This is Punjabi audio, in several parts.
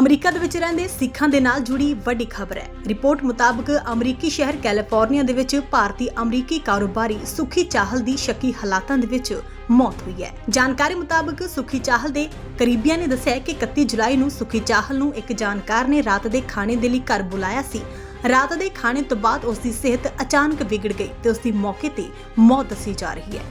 ਅਮਰੀਕਾ ਦੇ ਵਿੱਚ ਰਹਿੰਦੇ ਸਿੱਖਾਂ ਦੇ ਨਾਲ ਜੁੜੀ ਵੱਡੀ ਖਬਰ ਹੈ। ਰਿਪੋਰਟ ਮੁਤਾਬਕ ਅਮਰੀਕੀ ਸ਼ਹਿਰ ਕੈਲੀਫੋਰਨੀਆ ਦੇ ਵਿੱਚ ਭਾਰਤੀ ਅਮਰੀਕੀ ਕਾਰੋਬਾਰੀ ਸੁਖੀ ਚਾਹਲ ਦੀ ਸ਼ੱਕੀ ਹਾਲਾਤਾਂ ਦੇ ਵਿੱਚ ਮੌਤ ਹੋਈ ਹੈ। ਜਾਣਕਾਰੀ ਮੁਤਾਬਕ ਸੁਖੀ ਚਾਹਲ ਦੇ ਕਰੀਬੀਆਂ ਨੇ ਦੱਸਿਆ ਕਿ 31 ਜੁਲਾਈ ਨੂੰ ਸੁਖੀ ਚਾਹਲ ਨੂੰ ਇੱਕ ਜਾਣਕਾਰ ਨੇ ਰਾਤ ਦੇ ਖਾਣੇ ਦੇ ਲਈ ਘਰ ਬੁਲਾਇਆ ਸੀ। ਰਾਤ ਦੇ ਖਾਣੇ ਤੋਂ ਬਾਅਦ ਉਸ ਦੀ ਸਿਹਤ ਅਚਾਨਕ ਵਿਗੜ ਗਈ ਤੇ ਉਸ ਦੀ ਮੌਕੇ ਤੇ ਮੌਤ ਦੱਸੀ ਜਾ ਰਹੀ ਹੈ।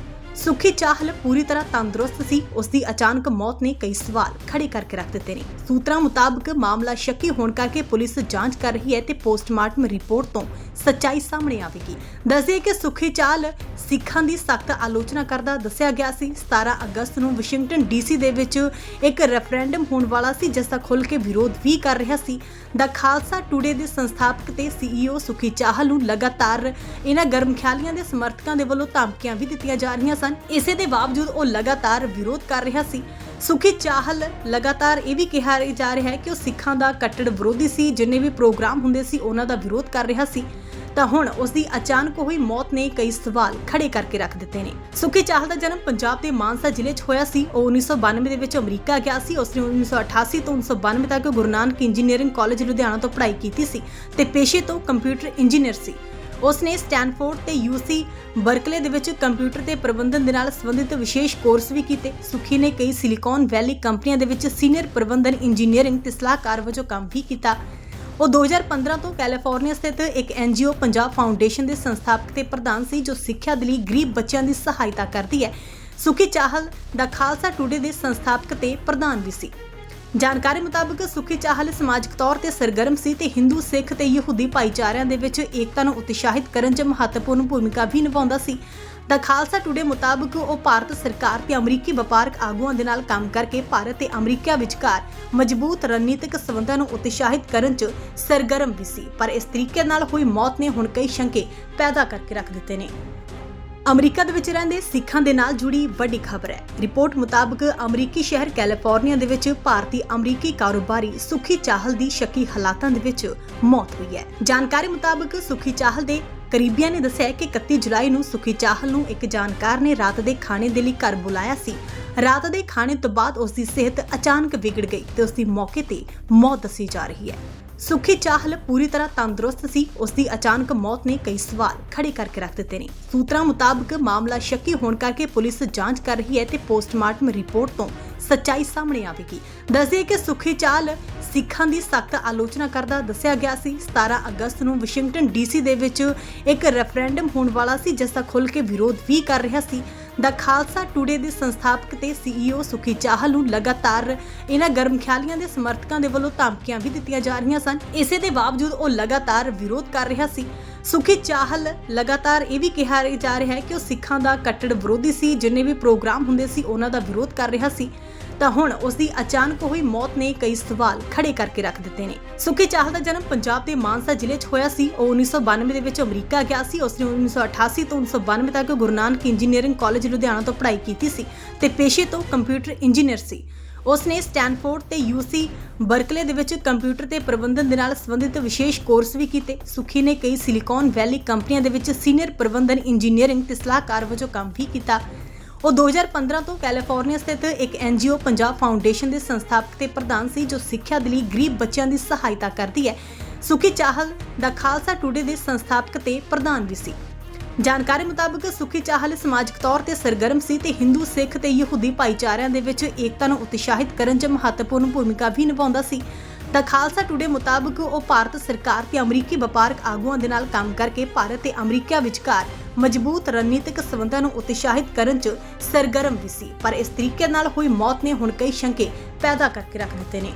ਸੁਖੀ ਚਾਹਲ ਪੂਰੀ ਤਰ੍ਹਾਂ ਤੰਦਰੁਸਤ ਸੀ। ਉਸ ਦੀ ਅਚਾਨਕ ਮੌਤ ਨੇ ਕਈ ਸਵਾਲ ਖੜੇ ਕਰਕੇ ਰੱਖ ਦਿੱਤੇ ਨੇ। ਸੂਤਰਾਂ ਮੁਤਾਬਕ ਮਾਮਲਾ ਸ਼ੱਕੀ ਹੋਣ ਕਰਕੇ ਪੁਲਿਸ ਜਾਂਚ ਕਰ ਰਹੀ ਹੈ ਤੇ ਪੋਸਟਮਾਰਟਮ ਰਿਪੋਰਟ ਤੋਂ ਸੱਚਾਈ ਸਾਹਮਣੇ ਆਵੇਗੀ। ਦੱਸਦੇ ਕਿ ਸੁਖੀ ਚਾਹਲ ਸਿੱਖਾਂ ਦੀ ਸਖਤ ਆਲੋਚਨਾ ਕਰਦਾ ਦੱਸਿਆ ਗਿਆ ਸੀ। 17 ਅਗਸਤ ਨੂੰ ਵਾਸ਼ਿੰਗਟਨ ਡੀਸੀ ਦੇ ਵਿੱਚ ਇੱਕ ਰੈਫਰੈਂਡਮ ਹੋਣ ਵਾਲਾ ਸੀ ਜਿਸ ਦਾ ਖੁੱਲ ਕੇ ਵਿਰੋਧ ਵੀ ਕਰ ਰਿਹਾ ਸੀ। ਦਾ ਖਾਲਸਾ ਟੂਡੇ ਦੇ ਸੰਸਥਾਪਕ ਤੇ ਸੀਈਓ ਸੁਖੀ ਚਾਹਲ ਨੂੰ ਲਗਾਤਾਰ ਇਹਨਾਂ ਗਰਮ ਖਿਆਲੀਆਂ ਦੇ ਸਮਰਥਕਾਂ ਦੇ ਵੱਲੋਂ ਧਮਕੀਆਂ ਵੀ ਦਿੱਤੀਆਂ ਜਾ ਰਹੀਆਂ ਸਨ। ਇਸੇ ਦੇ ਬਾਵਜੂਦ ਉਹ ਲਗਾਤਾਰ ਵਿਰੋਧ ਕਰ ਰਿਹਾ ਸੀ। ਸੁਖੀ ਚਾਹਲ ਲਗਾਤਾਰ ਇਹ ਵੀ ਕਿਹਾ ਜਾ ਰਿਹਾ ਹੈ ਕਿ ਉਹ ਸਿੱਖਾਂ ਦਾ ਕੱਟੜ ਵਿਰੋਧੀ ਸੀ। ਜਿੰਨੇ ਵੀ ਪ੍ਰੋਗਰਾਮ ਹੁੰਦੇ ਸੀ, ਉਹਨਾਂ ਦਾ ਵਿਰੋਧ ਕਰ ਰਿਹਾ ਸੀ। ਤਾਂ ਹੁਣ ਉਸ ਦੀ ਅਚਾਨਕ ਹੋਈ ਮੌਤ ਨੇ ਕਈ ਸਵਾਲ ਖੜੇ ਕਰਕੇ ਰੱਖ ਦਿੱਤੇ ਨੇ। ਸੁਖੀ ਚਾਹਲ ਦਾ ਜਨਮ ਪੰਜਾਬ ਦੇ ਮਾਨਸਾ ਜ਼ਿਲ੍ਹੇ 'ਚ ਹੋਇਆ ਸੀ। ਉਹ 1992 ਦੇ ਵਿੱਚ ਅਮਰੀਕਾ ਗਿਆ ਸੀ। ਉਸ ਨੇ 1988 ਤੋਂ 1992 ਤੱਕ ਗੁਰੂ ਨਾਨਕ ਇੰਜੀਨੀਅਰਿੰਗ ਕਾਲਜ ਲੁਧਿਆਣਾ ਤੋਂ ਪੜ੍ਹਾਈ ਕੀਤੀ ਸੀ ਤੇ ਪੇਸ਼ੇ ਤੋਂ ਕੰਪਿਊਟਰ ਇੰਜੀਨੀਅਰ ਸੀ। ਉਸ ਨੇ ਸਟੈਨਫੋਰਡ ਤੇ ਯੂਸੀ ਬਰਕਲੇ ਦੇ ਵਿੱਚ ਕੰਪਿਊਟਰ ਤੇ ਪ੍ਰਬੰਧਨ ਦੇ ਨਾਲ ਸੰਬੰਧਿਤ ਵਿਸ਼ੇਸ਼ ਕੋਰਸ ਵੀ ਕੀਤੇ। ਸੁਖੀ ਨੇ ਕਈ ਸਿਲੀਕਾਨ ਵੈਲੀ ਕੰਪਨੀਆਂ ਦੇ ਵਿੱਚ ਸੀਨੀਅਰ ਪ੍ਰਬੰਧਨ ਇੰਜੀਨੀਅਰਿੰਗ ਤੇ ਸਲਾਹਕਾਰ ਵਜੋਂ ਕੰਮ ਵੀ ਕੀਤਾ। ਉਹ 2015 ਤੋਂ ਕੈਲੀਫੋਰਨੀਆ ਸਥਿਤ ਇੱਕ ਐਨਜੀਓ ਪੰਜਾਬ ਫਾਊਂਡੇਸ਼ਨ ਦੇ ਸੰਸਥਾਪਕ ਤੇ ਪ੍ਰਧਾਨ ਸੀ, ਜੋ ਸਿੱਖਿਆ ਦੇ ਲਈ ਗਰੀਬ ਬੱਚਿਆਂ ਦੀ ਸਹਾਇਤਾ ਕਰਦੀ ਹੈ। ਸੁਖੀ ਚਾਹਲ ਦਾ ਖਾਲਸਾ ਟੂਡੇ ਦੇ ਸੰਸਥਾਪਕ ਤੇ ਪ੍ਰਧਾਨ ਵੀ ਸੀ। ਜਾਣਕਾਰੀ ਮੁਤਾਬਕ ਸੁਖੀ ਚਾਹਲ ਸਮਾਜਿਕ ਤੌਰ ਤੇ ਸਰਗਰਮ ਸੀ ਤੇ ਹਿੰਦੂ ਸਿੱਖ ਤੇ ਯਹੂਦੀ ਭਾਈਚਾਰਿਆਂ ਦੇ ਵਿੱਚ ਏਕਤਾ ਨੂੰ ਉਤਸ਼ਾਹਿਤ ਕਰਨ 'ਚ ਮਹੱਤਵਪੂਰਨ ਭੂਮਿਕਾ ਵੀ ਨਿਭਾਉਂਦਾ ਸੀ। ਦਾ ਖਾਲਸਾ ਟੂਡੇ ਮੁਤਾਬਕ ਉਹ ਭਾਰਤ ਸਰਕਾਰ ਤੇ ਅਮਰੀਕੀ ਵਪਾਰਕ ਆਗੂਆਂ ਦੇ ਨਾਲ ਕੰਮ ਕਰਕੇ ਭਾਰਤ ਤੇ ਅਮਰੀਕਾ ਵਿਚਕਾਰ ਮਜ਼ਬੂਤ ਰਣਨੀਤਿਕ ਸਬੰਧਾਂ ਨੂੰ ਉਤਸ਼ਾਹਿਤ ਕਰਨ 'ਚ ਸਰਗਰਮ ਵੀ ਸੀ। ਪਰ ਇਸ ਤਰੀਕੇ ਨਾਲ ਹੋਈ ਮੌਤ ਨੇ ਹੁਣ ਕਈ ਸ਼ੰਕੇ ਪੈਦਾ ਕਰਕੇ ਰੱਖ ਦਿੱਤੇ ਨੇ। ਅਮਰੀਕਾ ਦੇ ਵਿੱਚ ਰਹਿੰਦੇ ਸਿੱਖਾਂ ਦੇ ਨਾਲ ਜੁੜੀ ਵੱਡੀ ਖਬਰ ਹੈ। ਰਿਪੋਰਟ ਮੁਤਾਬਕ ਅਮਰੀਕੀ ਸ਼ਹਿਰ ਕੈਲੀਫੋਰਨੀਆ ਦੇ ਵਿੱਚ ਭਾਰਤੀ ਅਮਰੀਕੀ ਕਾਰੋਬਾਰੀ ਸੁਖੀ ਚਾਹਲ ਦੀ ਸ਼ੱਕੀ ਹਾਲਾਤਾਂ ਦੇ ਵਿੱਚ ਮੌਤ ਹੋਈ ਹੈ। ਜਾਣਕਾਰੀ ਮੁਤਾਬਕ ਸੁਖੀ ਚਾਹਲ ਦੇ ਕਰੀਬੀਆਂ ਨੇ ਦੱਸਿਆ ਕਿ 31 ਜੁਲਾਈ ਨੂੰ ਸੁਖੀ ਚਾਹਲ ਨੂੰ ਇੱਕ ਜਾਣਕਾਰ ਨੇ ਰਾਤ ਦੇ ਖਾਣੇ ਦੇ ਲਈ ਘਰ ਬੁਲਾਇਆ ਸੀ। ਰਾਤ ਦੇ ਖਾਣੇ ਤੋਂ ਬਾਅਦ ਉਸ ਦੀ ਸਿਹਤ ਅਚਾਨਕ ਵਿਗੜ ਗਈ ਤੇ ਉਸ ਦੀ ਮੌਕੇ ਤੇ ਮੌਤ ਦੱਸੀ ਜਾ ਰਹੀ ਹੈ। ਸੁਖੀ ਚਾਹਲ ਪੂਰੀ ਤਰ੍ਹਾਂ ਤੰਦਰੁਸਤ ਸੀ। ਉਸ ਦੀ ਅਚਾਨਕ ਮੌਤ ਨੇ ਕਈ ਸਵਾਲ ਖੜੇ ਕਰਕੇ ਰੱਖ ਦਿੱਤੇ ਨੇ। ਸੂਤਰਾਂ ਮੁਤਾਬਕ ਮਾਮਲਾ ਸ਼ੱਕੀ ਹੋਣ ਕਰਕੇ ਪੁਲਿਸ ਜਾਂਚ ਕਰ ਰਹੀ ਹੈ ਤੇ ਪੋਸਟਮਾਰਟਮ ਰਿਪੋਰਟ ਤੋਂ ਸੱਚਾਈ ਸਾਹਮਣੇ ਆਵੇਗੀ। ਦੱਸਦੇ ਕਿ ਸੁਖੀ ਚਾਹਲ ਸਿੱਖਾਂ ਦੀ ਸਖਤ ਆਲੋਚਨਾ ਕਰਦਾ ਦੱਸਿਆ ਗਿਆ ਸੀ। 17 ਅਗਸਤ ਨੂੰ ਵਾਸ਼ਿੰਗਟਨ ਡੀਸੀ ਦੇ ਵਿੱਚ ਇੱਕ ਰੈਫਰੈਂਡਮ ਹੋਣ ਵਾਲਾ ਸੀ, ਜਿਸ ਦਾ ਖੁੱਲ ਕੇ ਵਿਰੋਧ ਵੀ ਕਰ ਰਿਹਾ ਸੀ। ਦਾ ਖਾਲਸਾ ਟੂਡੇ ਦੇ ਸੰਸਥਾਪਕ ਤੇ ਸੀਈਓ ਸੁਖੀ ਚਾਹਲ ਨੂੰ ਲਗਾਤਾਰ ਇਹਨਾਂ ਗਰਮ ਖਿਆਲੀਆਂ ਦੇ ਸਮਰਥਕਾਂ ਦੇ ਵੱਲੋਂ ਧਮਕੀਆਂ ਵੀ ਦਿੱਤੀਆਂ ਜਾ ਰਹੀਆਂ ਸਨ। ਇਸੇ ਦੇ ਬਾਵਜੂਦ ਉਹ ਲਗਾਤਾਰ ਵਿਰੋਧ ਕਰ ਰਿਹਾ ਸੀ। ਸੁਖੀ ਚਾਹਲ ਲਗਾਤਾਰ ਇਹ ਵੀ ਕਿਹਾ ਜਾ ਰਿਹਾ ਹੈ ਕਿ ਉਹ ਸਿੱਖਾਂ ਦਾ ਕੱਟੜ ਵਿਰੋਧੀ ਸੀ, ਜਿੰਨੇ ਵੀ ਪ੍ਰੋਗਰਾਮ ਹੁੰਦੇ ਸੀ, ਉਹਨਾਂ ਦਾ ਵਿਰੋਧ ਕਰ ਰਿਹਾ ਸੀ। ਤਾਂ ਹੁਣ ਉਸ ਦੀ ਅਚਾਨਕ ਹੋਈ ਮੌਤ ਨੇ ਕਈ ਸਵਾਲ ਖੜੇ ਕਰਕੇ ਰੱਖ ਦਿੱਤੇ ਨੇ। ਸੁਖੀ ਚਾਹਲ ਦਾ ਜਨਮ ਪੰਜਾਬ ਦੇ ਮਾਨਸਾ ਜ਼ਿਲ੍ਹੇ 'ਚ ਹੋਇਆ ਸੀ। ਉਹ 1992 ਦੇ ਵਿੱਚ ਅਮਰੀਕਾ ਗਿਆ ਸੀ। ਉਸ ਨੇ 1988 ਤੋਂ 1992 ਤੱਕ ਗੁਰੂ ਨਾਨਕ ਇੰਜੀਨੀਅਰਿੰਗ ਕਾਲਜ ਲੁਧਿਆਣਾ ਤੋਂ ਪੜ੍ਹਾਈ ਕੀਤੀ ਸੀ ਤੇ ਪੇਸ਼ੇ ਤੋਂ ਕੰਪਿਊਟਰ ਇੰਜੀਨੀਅਰ ਸੀ। ਉਸ ਨੇ ਸਟੈਨਫੋਰਡ ਤੇ ਯੂਸੀ ਬਰਕਲੇ ਦੇ ਵਿੱਚ ਕੰਪਿਊਟਰ ਤੇ ਪ੍ਰਬੰਧਨ ਦੇ ਨਾਲ ਸੰਬੰਧਿਤ ਵਿਸ਼ੇਸ਼ ਕੋਰਸ ਵੀ ਕੀਤੇ। ਸੁਖੀ ਨੇ ਕਈ ਸਿਲੀਕਾਨ ਵੈਲੀ ਕੰਪਨੀਆਂ ਦੇ ਵਿੱਚ ਸੀਨੀਅਰ ਪ੍ਰਬੰਧਨ, ਇੰਜੀਨੀਅਰਿੰਗ ਤੇ ਸਲਾਹਕਾਰ ਵਜੋਂ ਕੰਮ ਵੀ ਕੀਤਾ। ਉਹ 2015 ਤੋਂ ਕੈਲੀਫੋਰਨੀਆ ਸਥਿਤ ਇੱਕ ਐਨਜੀਓ ਪੰਜਾਬ ਫਾਊਂਡੇਸ਼ਨ ਦੇ ਸੰਸਥਾਪਕ ਤੇ ਪ੍ਰਧਾਨ ਸੀ, ਜੋ ਸਿੱਖਿਆ ਦੇ ਲਈ ਗਰੀਬ ਬੱਚਿਆਂ ਦੀ ਸਹਾਇਤਾ ਕਰਦੀ ਹੈ। ਸੁਖੀ ਚਾਹਲ ਦਾ ਖਾਲਸਾ ਟੂਡੇ ਦੇ ਸੰਸਥਾਪਕ ਤੇ ਪ੍ਰਧਾਨ ਵੀ ਸੀ। ਜਾਣਕਾਰੀ ਮੁਤਾਬਕ ਸੁਖੀ ਚਾਹਲ ਸਮਾਜਿਕ ਤੌਰ ਤੇ ਸਰਗਰਮ ਸੀ ਤੇ ਹਿੰਦੂ, ਸਿੱਖ ਤੇ ਯਹੂਦੀ ਭਾਈਚਾਰਿਆਂ ਦੇ ਵਿੱਚ ਏਕਤਾ ਨੂੰ ਉਤਸ਼ਾਹਿਤ ਕਰਨ 'ਚ ਮਹੱਤਵਪੂਰਨ ਭੂਮਿਕਾ ਵੀ ਨਿਭਾਉਂਦਾ ਸੀ। ਦਾ ਖਾਲਸਾ ਟੁਡੇ ਮੁਤਾਬਕ ਉਹ ਭਾਰਤ ਸਰਕਾਰ ਤੇ ਅਮਰੀਕੀ ਵਪਾਰਕ ਆਗੂਆਂ ਦੇ ਨਾਲ ਕੰਮ ਕਰਕੇ ਭਾਰਤ ਤੇ ਅਮਰੀਕਾ ਵਿਚਕਾਰ ਮਜ਼ਬੂਤ ਰਣਨੀਤਿਕ ਸਬੰਧਾਂ ਨੂੰ ਉਤਸ਼ਾਹਿਤ ਕਰਨ 'ਚ ਸਰਗਰਮ ਵੀ ਸੀ। ਪਰ ਇਸ ਤਰੀਕੇ ਨਾਲ ਹੋਈ ਮੌਤ ਨੇ ਹੁਣ ਕਈ ਸ਼ੰਕੇ ਪੈਦਾ ਕਰਕੇ ਰੱਖ ਦਿੱਤੇ ਨੇ।